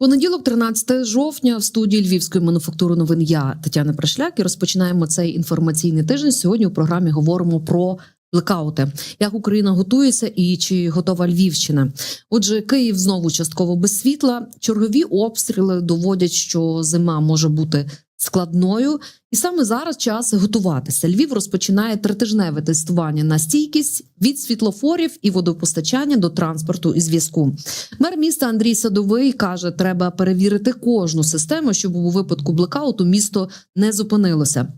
Понеділок, 13 жовтня, в студії Львівської мануфактури новин я Тетяна Прешляк і розпочинаємо цей інформаційний тиждень. Сьогодні у програмі говоримо про блекаути, як Україна готується і чи готова Львівщина. Отже, Київ знову частково без світла. Чергові обстріли доводять, що зима може бути складною, і саме зараз час готуватися. Львів розпочинає тритижневе тестування на стійкість від світлофорів і водопостачання до транспорту і зв'язку. Мер міста Андрій Садовий каже, треба перевірити кожну систему, щоб у випадку блекауту місто не зупинилося.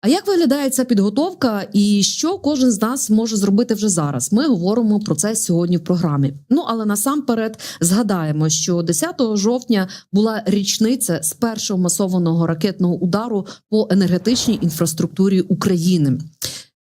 А як виглядає ця підготовка, і що кожен з нас може зробити вже зараз? Ми говоримо про це сьогодні в програмі. Ну але насамперед згадаємо, що 10 жовтня була річниця з першого масованого ракетного удару по енергетичній інфраструктурі України.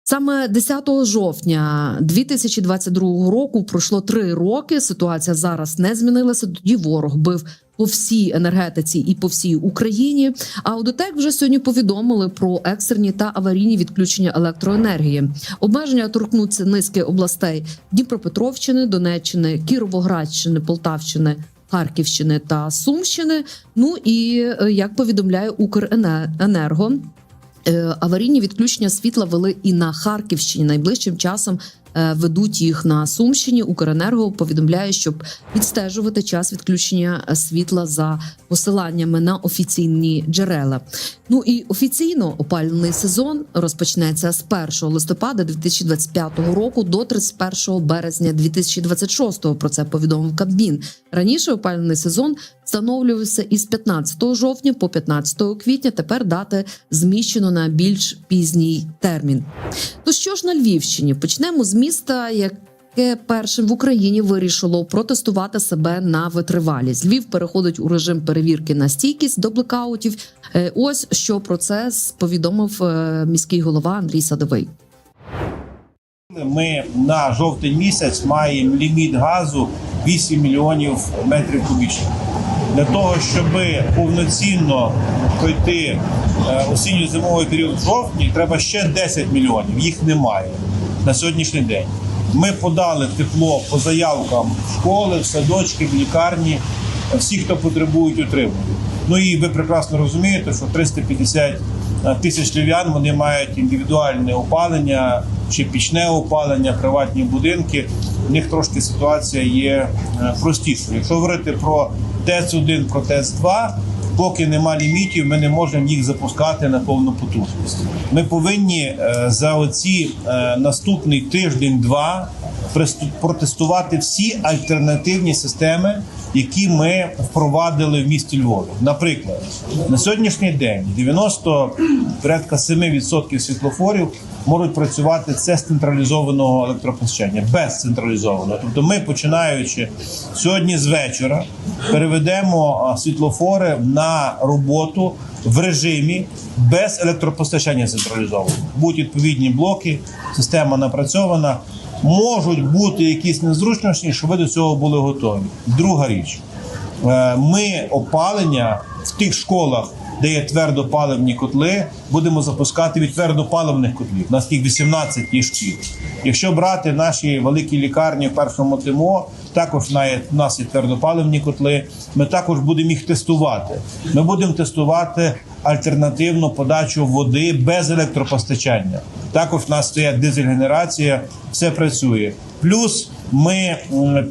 Саме 10 жовтня 2022 року пройшло три роки. Ситуація зараз не змінилася. Тоді ворог бив по всій енергетиці і по всій Україні. А Аудитек вже сьогодні повідомили про екстрені та аварійні відключення електроенергії. Обмеження торкнуться низки областей Дніпропетровщини, Донеччини, Кіровоградщини, Полтавщини. Харківщини та Сумщини. Ну і е, як повідомляє Укренерго, Е, Аварійні відключення світла вели і на Харківщині. Найближчим часом ведуть їх на Сумщині. Укренерго повідомляє, щоб відстежувати час відключення е, світла за посиланнями на офіційні джерела. Ну і офіційно опалювальний сезон розпочнеться з 1 листопада 2025 року до 31 березня 2026. Про це повідомив Кабмін. Раніше опалювальний сезон встановлювався із 15 жовтня по 15 квітня. Тепер дати зміщено на більш пізній термін. То що ж на Львівщині? Почнемо з міста, яке першим в Україні вирішило протестувати себе на витривалість. Львів переходить у режим перевірки на стійкість до блекаутів. Е, Ось що про це повідомив е, міський голова Андрій Садовий. Ми на жовтень місяць маємо ліміт газу 8 мільйонів метрів кубічних. Для того, щоб повноцінно пройти е, осінньо-зимовий період в жовтні, треба ще 10 мільйонів. Їх немає на сьогоднішній день. Ми подали тепло по заявкам в школи, в садочки, в лікарні, всі, хто потребують утримання. Ну і ви прекрасно розумієте, що 350 тисяч львів'ян вони мають індивідуальне опалення чи пічне опалення, приватні будинки. У них трошки ситуація є е, простішою. Якщо говорити про ТЕЦ-1, про ТЕЦ-2, поки нема лімітів, ми не можемо їх запускати на повну потужність. Ми повинні е, за оці е, наступний тиждень-два протестувати всі альтернативні системи, які ми впровадили в місті Львові. Наприклад, на сьогоднішній день 90 порядка 7% світлофорів можуть працювати це з централізованого електропостачання, без централізованого. Тобто, ми починаючи сьогодні з вечора, переведемо світлофори на роботу в режимі без електропостачання централізованого. Будуть відповідні блоки, система напрацьована. Можуть бути якісь незручності, щоб ви до цього були готові. Друга річ, Е, ми опалення в тих школах, де є твердопаливні котли, будемо запускати від твердопаливних котлів. У нас їх 18 є шкіл. Якщо брати наші великі лікарні в першому ТМО, також на- нас є твердопаливні котли. Ми також будемо їх тестувати. Ми будемо тестувати альтернативну подачу води без електропостачання. Також в нас стоять дизель-генерація, все працює. Плюс ми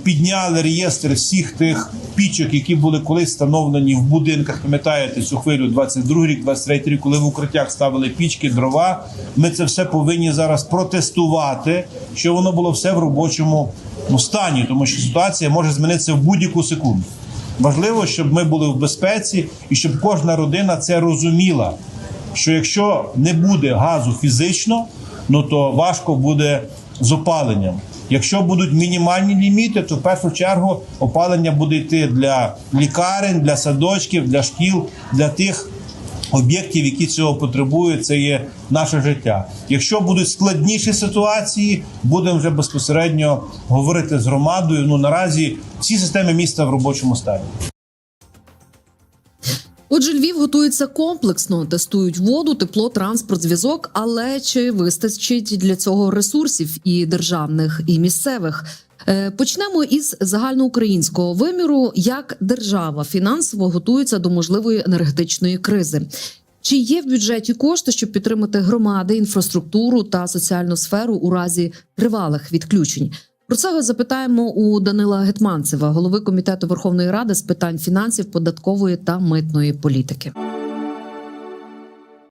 підняли реєстр всіх тих пічок, які були колись встановлені в будинках. Пам'ятаєте цю хвилю 22 рік, 23 рік, коли в укриттях ставили пічки, дрова. Ми це все повинні зараз протестувати, щоб воно було все в робочому ну, стані, тому що ситуація може змінитися в будь-яку секунду. Важливо, щоб ми були в безпеці і щоб кожна родина це розуміла. Що якщо не буде газу фізично, ну то важко буде з опаленням. Якщо будуть мінімальні ліміти, то в першу чергу опалення буде йти для лікарень, для садочків, для шкіл, для тих об'єктів, які цього потребують. Це є наше життя. Якщо будуть складніші ситуації, будемо вже безпосередньо говорити з громадою. Ну наразі всі системи міста в робочому стані. Отже, Львів готується комплексно, тестують воду, тепло, транспорт, зв'язок. Але чи вистачить для цього ресурсів і державних, і місцевих? Е, Почнемо із загальноукраїнського виміру, як держава фінансово готується до можливої енергетичної кризи. Чи є в бюджеті кошти, щоб підтримати громади, інфраструктуру та соціальну сферу у разі тривалих відключень? Про це запитаємо у Данила Гетманцева, голови комітету Верховної Ради з питань фінансів, податкової та митної політики.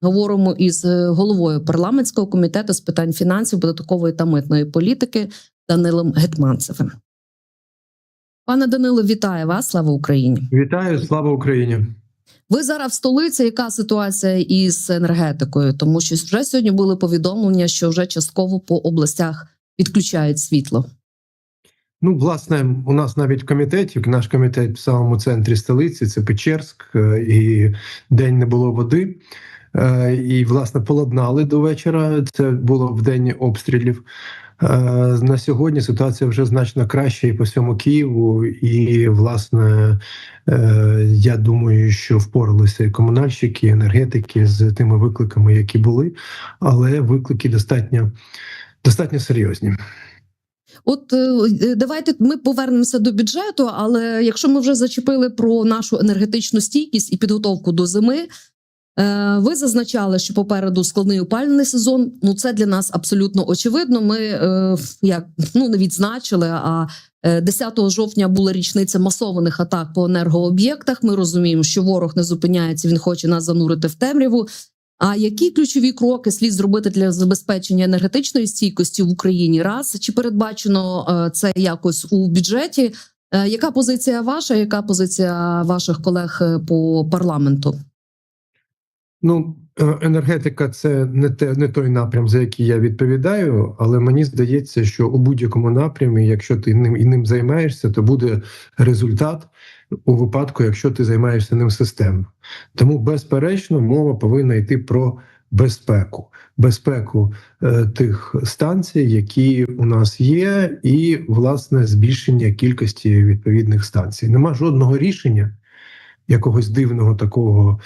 Говоримо із е, головою парламентського комітету з питань фінансів, податкової та митної політики Данилом Гетманцевим. Пане Данило, вітаю вас! Слава Україні! Вітаю, слава Україні. Ви зараз в столиці. Яка ситуація із енергетикою? Тому що вже сьогодні були повідомлення, що вже частково по областях відключають світло. Ну, власне, у нас навіть в комітеті, наш комітет в самому центрі столиці, це Печерськ, е, і день не було води. Е, І, власне, поладнали до вечора. Це було в день обстрілів. Е, На сьогодні ситуація вже значно краща і по всьому Києву. І, власне, я думаю, що впоралися і комунальщики, і енергетики з тими викликами, які були, але виклики достатньо, достатньо серйозні. От е, давайте ми повернемося до бюджету. Але якщо ми вже зачепили про нашу енергетичну стійкість і підготовку до зими, е, ви зазначали, що попереду складний опалювальний сезон. Ну це для нас абсолютно очевидно. Ми е, як ну не відзначили. А е, 10 жовтня була річниця масованих атак по енергооб'єктах. Ми розуміємо, що ворог не зупиняється. Він хоче нас занурити в темряву. А які ключові кроки слід зробити для забезпечення енергетичної стійкості в Україні? Раз чи передбачено е, це якось у бюджеті? Е, Яка позиція ваша? Яка позиція ваших колег е, по парламенту? Ну, енергетика це не те, не той напрям, за який я відповідаю, але мені здається, що у будь-якому напрямі, якщо ти ним і ним займаєшся, то буде результат у випадку, якщо ти займаєшся ним системно. Тому, безперечно, мова повинна йти про безпеку, безпеку е, тих станцій, які у нас є, і власне збільшення кількості відповідних станцій. Нема жодного рішення. Якогось дивного такого,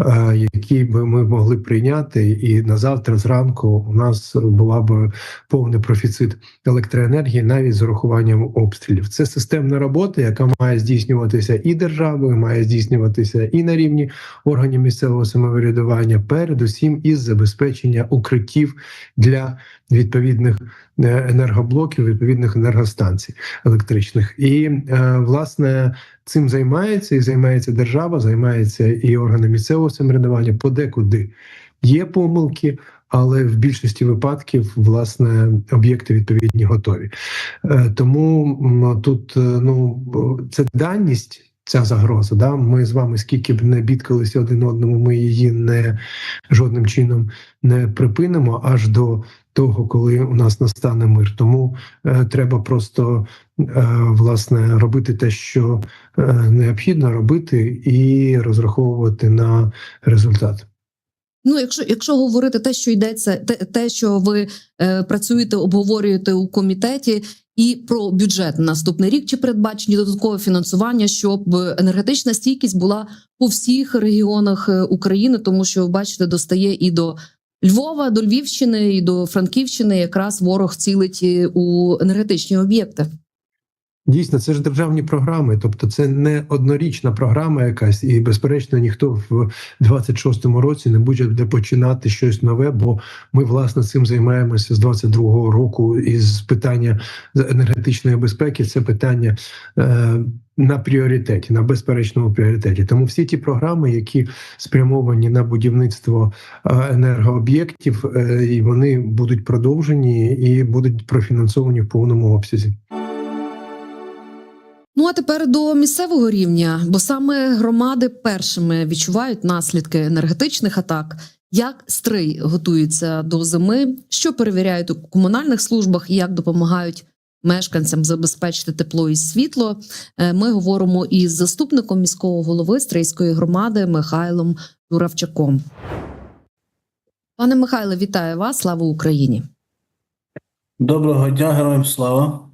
е, який би ми могли прийняти, і на завтра зранку у нас була б повний профіцит електроенергії навіть з урахуванням обстрілів. Це системна робота, яка має здійснюватися і державою, має здійснюватися і на рівні органів місцевого самоврядування, передусім із забезпечення укриттів для відповідних е, енергоблоків, відповідних енергостанцій електричних. І е, власне цим займається і займається держава, займається і органи місцевого самоврядування подекуди. Є помилки, але в більшості випадків власне об'єкти відповідні готові. Е, Тому тут е, ну це даність. Ця загроза, да ми з вами скільки б не бідкалися один одному, ми її не жодним чином не припинимо аж до того, коли у нас настане мир. Тому е, треба просто е, власне робити те, що е, необхідно робити, і розраховувати на результат. Ну, якщо якщо говорити те, що йдеться, те, те що ви е, працюєте, обговорюєте у комітеті, і про бюджет на наступний рік, чи передбачені додаткове фінансування, щоб енергетична стійкість була по всіх регіонах е, України, тому що бачите, достає і до Львова, до Львівщини, і до Франківщини, якраз ворог цілить у енергетичні об'єкти. Дійсно, це ж державні програми, тобто це не однорічна програма якась, і безперечно ніхто в 26-му році не буде починати щось нове, бо ми власне цим займаємося з 22-го року. Із питання енергетичної безпеки це питання е, на пріоритеті, на безперечному пріоритеті. Тому всі ті програми, які спрямовані на будівництво е, енергооб'єктів, е, і вони будуть продовжені і будуть профінансовані в повному обсязі. Ну а тепер до місцевого рівня, бо саме громади першими відчувають наслідки енергетичних атак. Як стрий готуються до зими, що перевіряють у комунальних службах і як допомагають мешканцям забезпечити тепло і світло? Е, Ми говоримо із заступником міського голови Стрийської громади Михайлом Журавчаком. Пане Михайле, вітаю вас! Слава Україні! Доброго дня, героям слава.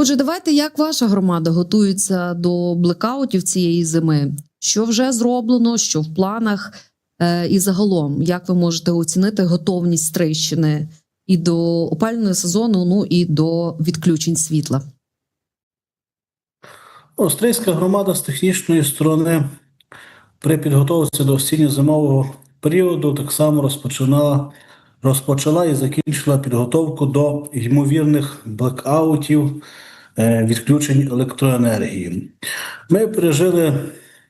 Отже, давайте як ваша громада готується до блекаутів цієї зими? що вже зроблено, що в планах, е, і загалом, як ви можете оцінити готовність Стрийщини і до опалювального сезону, ну і до відключень світла? Острийська громада з технічної сторони при підготовці до осінньо-зимового періоду так само розпочинала, розпочала і закінчила підготовку до ймовірних блекаутів, відключень електроенергії. Ми пережили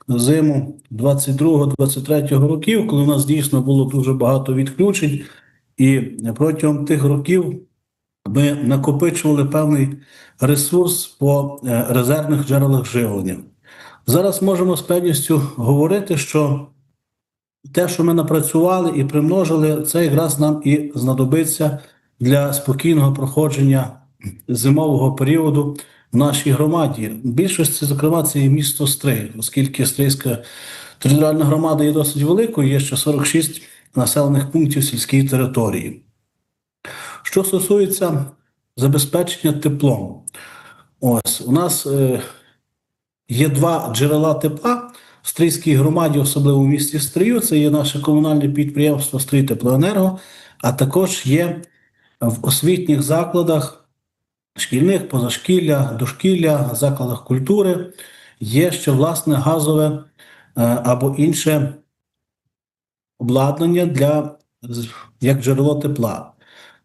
зиму 22-23 років, коли у нас дійсно було дуже багато відключень, і протягом тих років ми накопичували певний ресурс по е, резервних джерелах живлення. Зараз можемо з певністю говорити, що те, що ми напрацювали і примножили, це якраз нам і знадобиться для спокійного проходження зимового періоду в нашій громаді. Більшості, зокрема, це і місто Стрий, оскільки Стрийська територіальна громада є досить великою, є ще 46 населених пунктів сільській території. Що стосується забезпечення теплом, ось у нас е, є два джерела тепла в Стрийській громаді, особливо в місті Стрию. Це є наше комунальне підприємство Стрий Теплоенерго, а також є в освітніх закладах шкільних, позашкілля, дошкілля, закладах культури. Є ще власне газове е, або інше обладнання для як джерело тепла.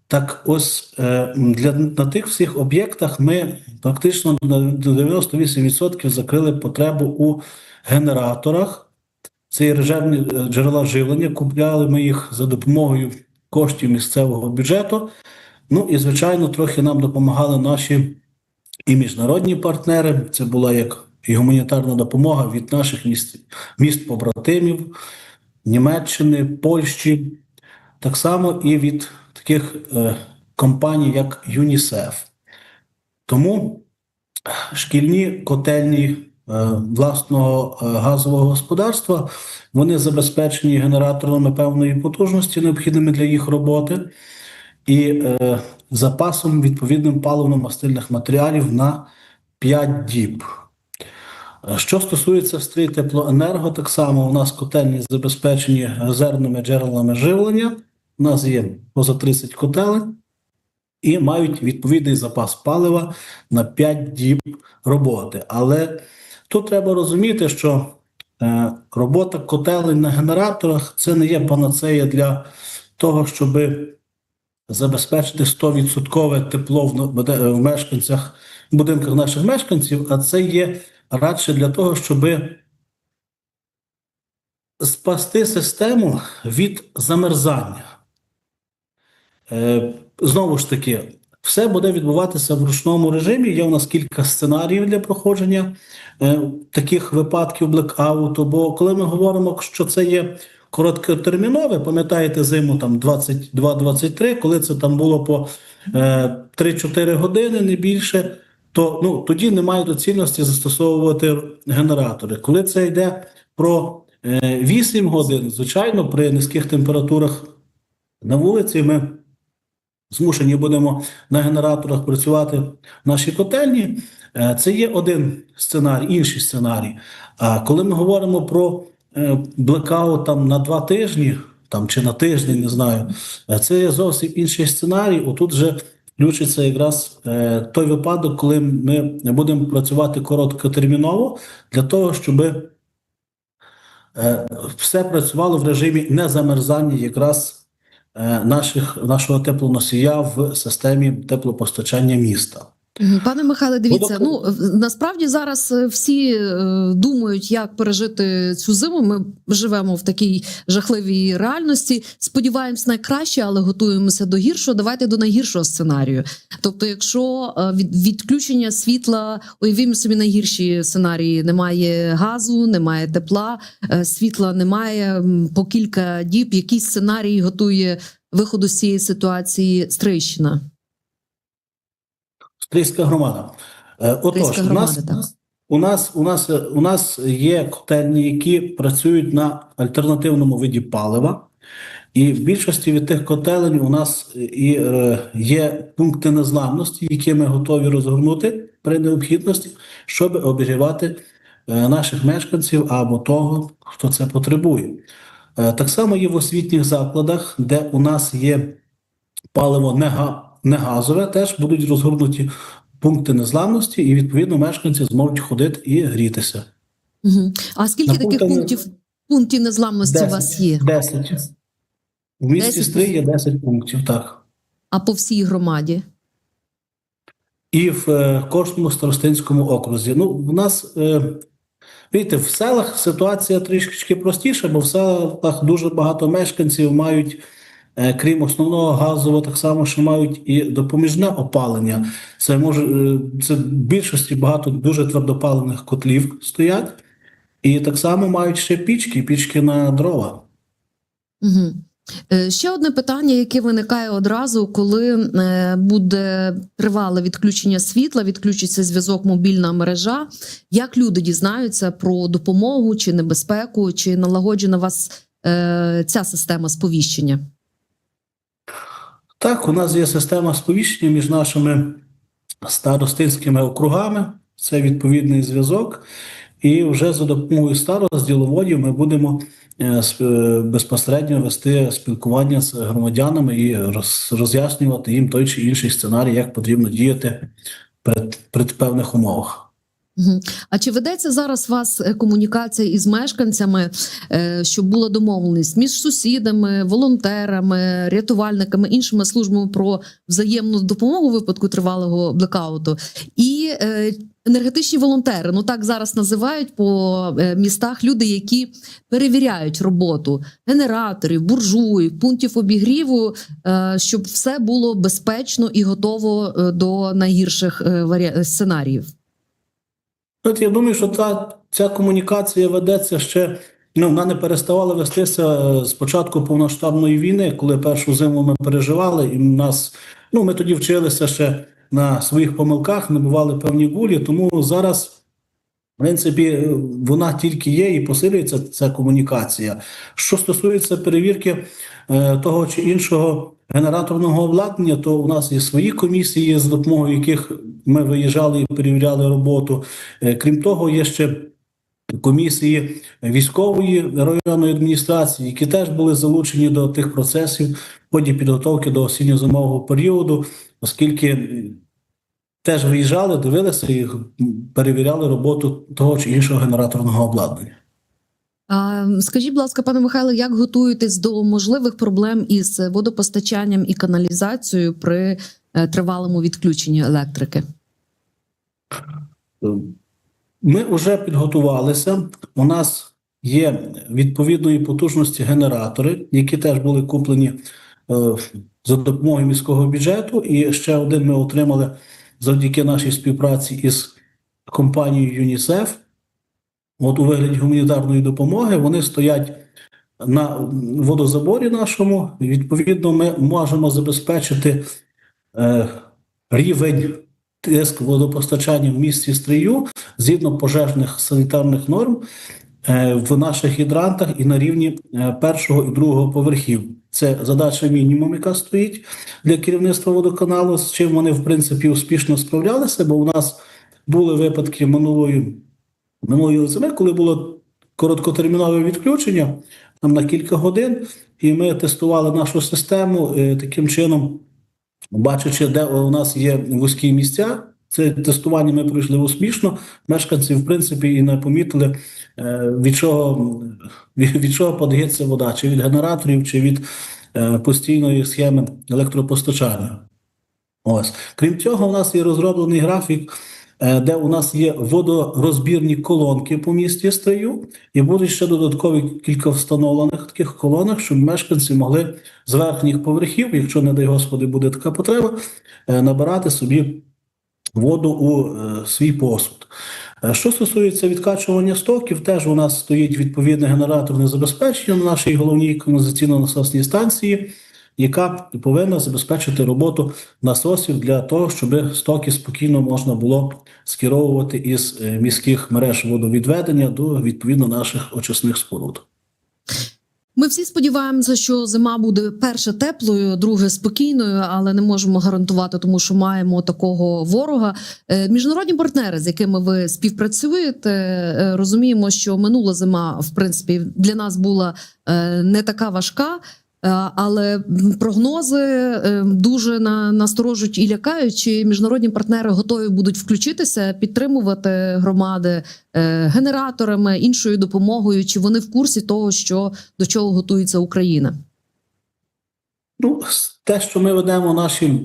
Так ось е, для, на тих всіх об'єктах ми практично на до 98% закрили потребу у генераторах. Це є джерела живлення. Купляли ми їх за допомогою коштів місцевого бюджету. Ну і, звичайно, трохи нам допомагали наші і міжнародні партнери. Це була як і гуманітарна допомога від наших міст, міст побратимів, Німеччини, Польщі, так само і від таких е, компаній, як ЮНІСЕФ. Тому шкільні котельні е, власного е, газового господарства вони забезпечені генераторами певної потужності, необхідними для їх роботи, і е, запасом відповідним паливно-мастильних матеріалів на 5 діб. Е, Що стосується стрій теплоенерго, так само у нас котельні забезпечені резервними джерелами живлення. У нас є поза 30 котелень і мають відповідний запас палива на 5 діб роботи. Але тут треба розуміти, що е, робота котелень на генераторах це не є панацея для того, щоб забезпечити 100% тепло в, мешканцях, в будинках наших мешканців, а це є радше для того, щоб спасти систему від замерзання. Е, Знову ж таки, все буде відбуватися в ручному режимі. Є у нас кілька сценаріїв для проходження е, таких випадків блекауту. Бо коли ми говоримо, що це є короткотермінове, пам'ятаєте зиму там 22-23, коли це там було по е, 3-4 години, не більше, то ну, тоді немає доцільності застосовувати генератори. Коли це йде про е, 8 годин, звичайно, при низьких температурах на вулиці ми змушені будемо на генераторах працювати в нашій котельні. Е, Це є один сценарій, інший сценарій. А коли ми говоримо про е, блекаут там на два тижні, там чи на тиждень, не знаю, е, це зовсім інший сценарій. Отут вже включиться якраз е, той випадок, коли ми будемо працювати короткотерміново для того, щоб все працювало в режимі незамерзання якраз наших, нашого теплоносія в системі теплопостачання міста. Пане Михайле, дивіться, Ну, насправді зараз е, всі е, думають, як пережити цю зиму. Ми живемо в такій жахливій реальності. Сподіваємось найкраще, але готуємося до гіршого. Давайте до найгіршого сценарію. Тобто, якщо е, від відключення світла, уявімо собі найгірші сценарії: немає газу, немає тепла, світла немає по кілька діб. Який сценарій готує виходу з цієї ситуації Стрийщина? Стрийська громада. Е, Отож, у нас, у нас у нас у нас є котельні, які працюють на альтернативному виді палива, і в більшості від тих котелень у нас і е, є пункти незламності, які ми готові розгорнути при необхідності, щоб обігрівати е, наших мешканців або того, хто це потребує. Так само є в освітніх закладах, де у нас є паливо не, га, не газове, теж будуть розгорнуті пункти незламності, і відповідно мешканці зможуть ходити і грітися. Угу. А скільки На таких пунктах- пунктів пунктів незламності у вас є? 10. В місті 10? Стрий є 10 пунктів, так. А по всій громаді? І в е, кожному старостинському окрузі. Ну, в нас, е, видите, в селах ситуація трішки простіша, бо в селах дуже багато мешканців мають, крім основного газового, так само, що мають і допоміжне опалення. Це може е, це в більшості багато дуже твердопалених котлів стоять, і так само мають ще пічки, пічки на дрова. Угу. Ще одне питання, яке виникає одразу, коли е, буде тривале відключення світла, відключиться зв'язок, мобільна мережа. Як люди дізнаються про допомогу чи небезпеку, чи налагоджена у вас е, ця система сповіщення? Так, у нас є система сповіщення між нашими старостинськими округами, це відповідний зв'язок. І вже за допомогою старост діловодів ми будемо е, е, безпосередньо вести спілкування з громадянами і роз'яснювати їм той чи інший сценарій, як потрібно діяти при, при певних умовах. А чи ведеться зараз у вас е, комунікація із мешканцями, е, щоб була домовленість між сусідами, волонтерами, рятувальниками, іншими службами про взаємну допомогу у випадку тривалого блекауту? І е, енергетичні волонтери, ну так зараз називають по містах люди, які перевіряють роботу генераторів, буржуїв, пунктів обігріву, щоб все було безпечно і готово до найгірших сценаріїв. От я думаю, що та ця комунікація ведеться ще. Ну, вона не переставала вестися е, з початку повноштабної війни, коли першу зиму ми переживали, і нас ну ми тоді вчилися ще на своїх помилках, не бували певні гулі. Тому зараз, в принципі, е, вона тільки є і посилюється ця комунікація. Що стосується перевірки е, того чи іншого генераторного обладнання, то у нас є свої комісії, з допомогою яких ми виїжджали і перевіряли роботу. Е, Крім того, є ще комісії військової районної адміністрації, які теж були залучені до тих процесів в ході підготовки до осінньо-зимового періоду, оскільки теж виїжджали, дивилися і перевіряли роботу того чи іншого генераторного обладнання. Скажіть, будь ласка, пане Михайло, як готуєтесь до можливих проблем із водопостачанням і каналізацією при е, тривалому відключенні електрики? Ми вже підготувалися. У нас є відповідної потужності генератори, які теж були куплені е, за допомогою міського бюджету. І ще один ми отримали завдяки нашій співпраці із компанією ЮНІСЕФ. От у вигляді гуманітарної допомоги вони стоять на водозаборі нашому. Відповідно, ми можемо забезпечити е, рівень тиск водопостачання в місті Стрию згідно пожежних санітарних норм е, в наших гідрантах і на рівні е, першого і другого поверхів. Це задача мінімум, яка стоїть для керівництва водоканалу, з чим вони в принципі успішно справлялися, бо у нас були випадки минулої минулої зими, коли було короткотермінове відключення там на кілька годин, і ми тестували нашу систему е, таким чином, бачачи, де у нас є вузькі місця. Це тестування ми пройшли успішно. Мешканці, в принципі, і не помітили, е, від чого, від, чого подається вода, чи від генераторів, чи від е, постійної схеми електропостачання. Ось. Крім цього, у нас є розроблений графік, де у нас є водорозбірні колонки по місті Стрию, і будуть ще додаткові кілька встановлених таких колонок, щоб мешканці могли з верхніх поверхів, якщо, не дай Господи, буде така потреба, е, набирати собі воду у е, свій посуд. Е, Що стосується відкачування стоків, теж у нас стоїть відповідне генераторне забезпечення на нашій головній каналізаційно-насосній станції, яка повинна забезпечити роботу насосів для того, щоб стоки спокійно можна було скеровувати із е, міських мереж водовідведення до відповідно наших очисних споруд. Ми всі сподіваємося, що зима буде перше теплою, друге спокійною, але не можемо гарантувати, тому що маємо такого ворога. Е, Міжнародні партнери, з якими ви співпрацюєте, е, розуміємо, що минула зима, в принципі, для нас була не така важка. Е, Але прогнози е, дуже на насторожують і лякають. Чи міжнародні партнери готові будуть включитися, підтримувати громади е, генераторами, іншою допомогою? Чи вони в курсі того, що до чого готується Україна? Ну, те, що ми ведемо наші,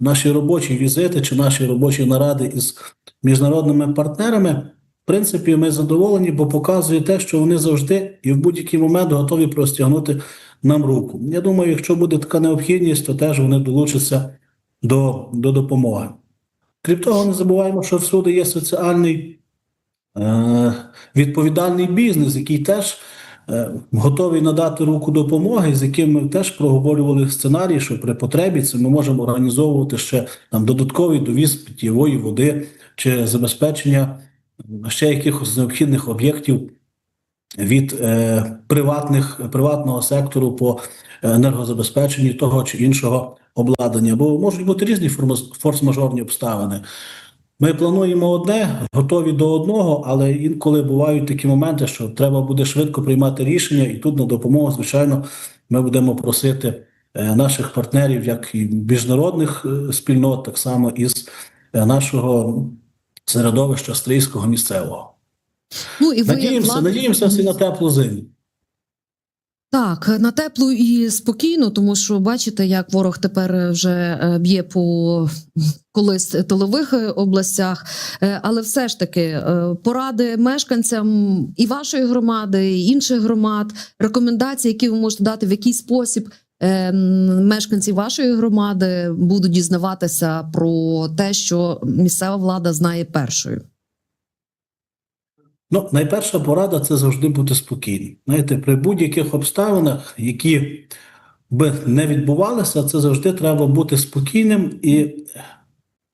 наші робочі візити чи наші робочі наради із міжнародними партнерами, в принципі, ми задоволені, бо показує те, що вони завжди і в будь-який момент готові простягнути нам руку. Я думаю, якщо буде така необхідність, то теж вони долучаться до, до допомоги. Крім того, не забуваємо, що всюди є соціальний е, відповідальний бізнес, який теж е, готовий надати руку допомоги, з яким ми теж проговорювали сценарій, що при потребі це ми можемо організовувати ще там додатковий довіз питьєвої води чи забезпечення ще якихось необхідних об'єктів від е, приватних приватного сектору по енергозабезпеченні того чи іншого обладнання, бо можуть бути різні форс-мажорні обставини. Ми плануємо одне, готові до одного, але інколи бувають такі моменти, що треба буде швидко приймати рішення, і тут на допомогу, звичайно, ми будемо просити е, наших партнерів, як і міжнародних е, спільнот, так само із е, нашого середовища австрійського місцевого. Ну і ви Надіємося, надіємося всі на теплу зиму. Так, на теплу і спокійно, тому що бачите, як ворог тепер вже е, б'є по колись тилових е, областях. Е, Але все ж таки поради мешканцям і вашої громади, і інших громад, рекомендації, які ви можете дати, в який спосіб мешканці вашої громади будуть дізнаватися про те, що місцева влада знає першою. Ну, найперша порада це завжди бути спокійним. Знаєте, при будь-яких обставинах, які би не відбувалися, це завжди треба бути спокійним і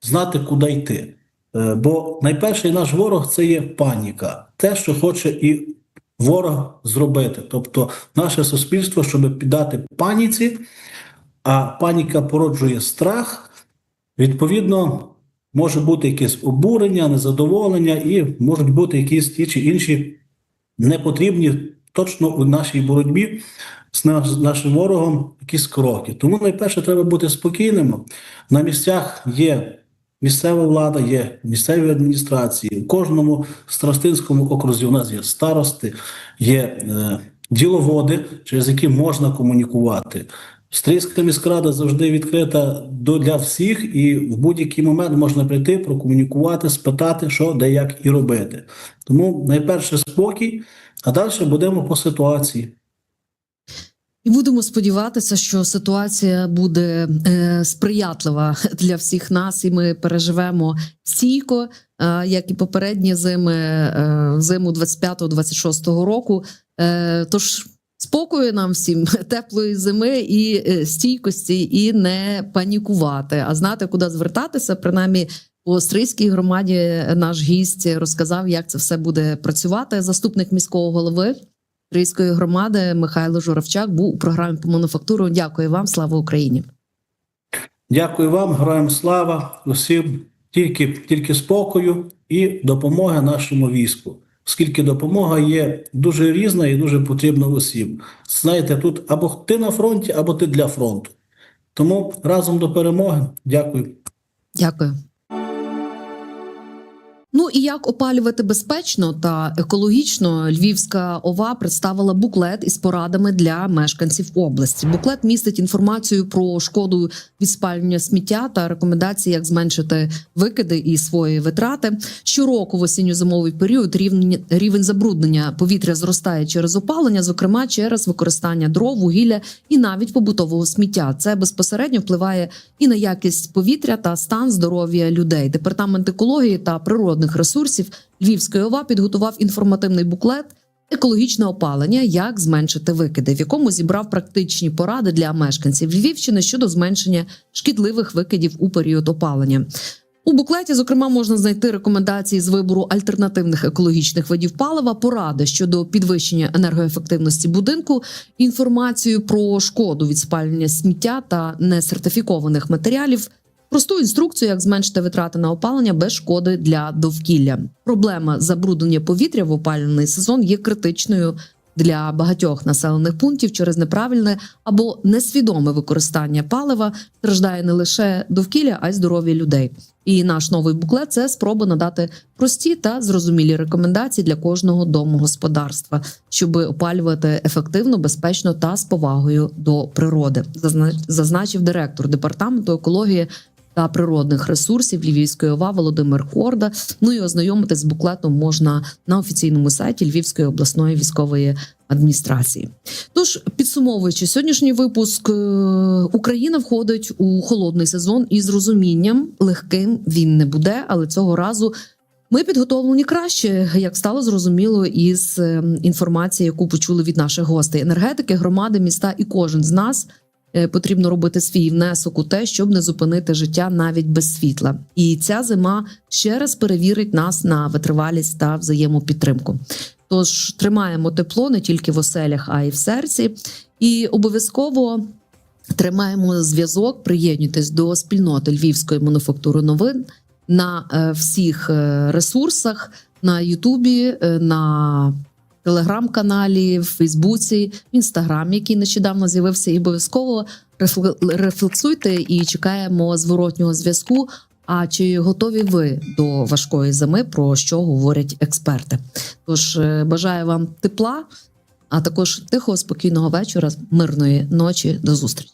знати, куди йти. Е, Бо найперший наш ворог це є паніка, те, що хоче і ворог зробити. Тобто, наше суспільство, щоб піддати паніці, а паніка породжує страх, відповідно, може бути якесь обурення, незадоволення, і можуть бути якісь ті чи інші непотрібні точно у нашій боротьбі з нашим ворогом якісь кроки. Тому найперше треба бути спокійними. На місцях є місцева влада, є місцеві адміністрації. У кожному старостинському окрузі у нас є старости, є е, діловоди, через які можна комунікувати. Стрийська міськрада завжди відкрита для всіх, і в будь-який момент можна прийти, прокомунікувати, спитати, що, де, як і робити. Тому найперше спокій, а далі будемо по ситуації. І будемо сподіватися, що ситуація буде е, сприятлива для всіх нас, і ми переживемо стійко, е, як і попередні зими, е, зиму 25-26 року. Е, тож спокою нам всім, теплої зими і е, стійкості, і не панікувати, а знати, куди звертатися. Принаймні, по Острийській громаді наш гість розказав, як це все буде працювати. Заступник міського голови. Рійської громади Михайло Журавчак був у програмі по мануфактуру. Дякую вам, слава Україні! Дякую вам, героям слава, усім тільки, тільки спокою і допомоги нашому війську. Оскільки допомога є дуже різна і дуже потрібна усім. Знаєте, тут або ти на фронті, або ти для фронту. Тому разом до перемоги. Дякую. Дякую. Ну і як опалювати безпечно та екологічно, Львівська ОВА представила буклет із порадами для мешканців області. Буклет містить інформацію про шкоду від спалювання сміття та рекомендації, як зменшити викиди і свої витрати. Щороку в осінньо-зимовий період рівень, рівень забруднення повітря зростає через опалення, зокрема через використання дров, вугілля і навіть побутового сміття. Це безпосередньо впливає і на якість повітря та стан здоров'я людей. Департамент екології та природних ресурсів Львівської ОВА підготував інформативний буклет. Екологічне опалення, як зменшити викиди, в якому зібрав практичні поради для мешканців Львівщини щодо зменшення шкідливих викидів у період опалення. У буклеті, зокрема, можна знайти рекомендації з вибору альтернативних екологічних видів палива, поради щодо підвищення енергоефективності будинку, інформацію про шкоду від спалення сміття та несертифікованих матеріалів. Просту інструкцію, як зменшити витрати на опалення без шкоди для довкілля. Проблема забруднення повітря в опалювальний сезон є критичною для багатьох населених пунктів через неправильне або несвідоме використання палива страждає не лише довкілля, а й здоров'я людей. І наш новий буклет це спроба надати прості та зрозумілі рекомендації для кожного домогосподарства, щоб опалювати ефективно, безпечно та з повагою до природи, зазна- зазначив директор департаменту екології та природних ресурсів Львівської ОВА Володимир Корда. Ну і ознайомитись з буклетом можна на офіційному сайті Львівської обласної військової адміністрації. Тож, підсумовуючи сьогоднішній випуск, е, Україна входить у холодний сезон із розумінням легким він не буде, але цього разу. Ми підготовлені краще, як стало зрозуміло із е, інформації, яку почули від наших гостей. Енергетики, громади, міста і кожен з нас потрібно робити свій внесок у те, щоб не зупинити життя навіть без світла. І ця зима ще раз перевірить нас на витривалість та взаємопідтримку. Тож тримаємо тепло не тільки в оселях, а й в серці, і обов'язково. Тримаємо зв'язок, приєднуйтесь до спільноти Львівської мануфактури новин на е, всіх е, ресурсах на Ютубі, е, на телеграм-каналі, в Фейсбуці, в інстаграмі, який нещодавно з'явився, і обов'язково рефле- рефлексуйте і чекаємо зворотнього зв'язку. А чи готові ви до важкої зими, про що говорять експерти? Тож е, бажаю вам тепла, а також тихого, спокійного вечора, мирної ночі. До зустрічі.